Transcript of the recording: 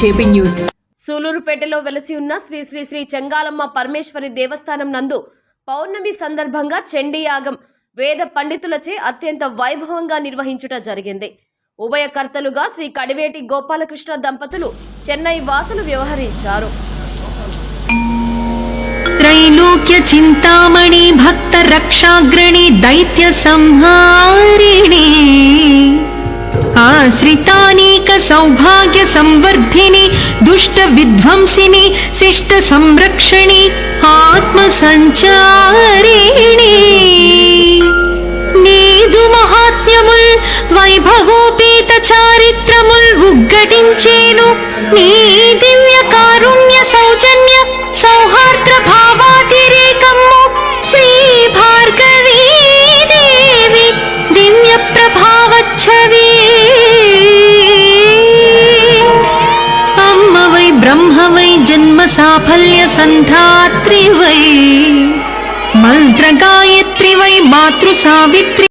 JP news సూలూరుపేటలో వెలసి ఉన్న శ్రీ శ్రీ శ్రీ చెంగాలమ్మ పరమేశ్వరి దేవస్థానం నందు పౌర్ణమి సందర్భంగా చండీ యాగం వేద పండితులచే అత్యంత వైభవంగా నిర్వహించుట జరిగింది ఉభయకర్తలుగా శ్రీ కడివేటి గోపాలకృష్ణ దంపతులు చెన్నై వాసులు వ్యవహరించారు त्रैलोक्य चिन्तामणि भक्त रक्षाग्रणी दैत्य संहारिणी శ్రితానీక సౌభాగ్య సంవర్ధిని దుష్ట విధ్వంసిని శిష్ట సంరక్షణి ఆత్మ సంచారిణి నీదు మహాత్మ్యముల్ వైభవోపేత చారిత్రముల్ ఉగ్గటించేను. నీది అమ్మవై బ్రహ్మవై జన్మ సాఫల్య సంధాత్రి వై మంత్ర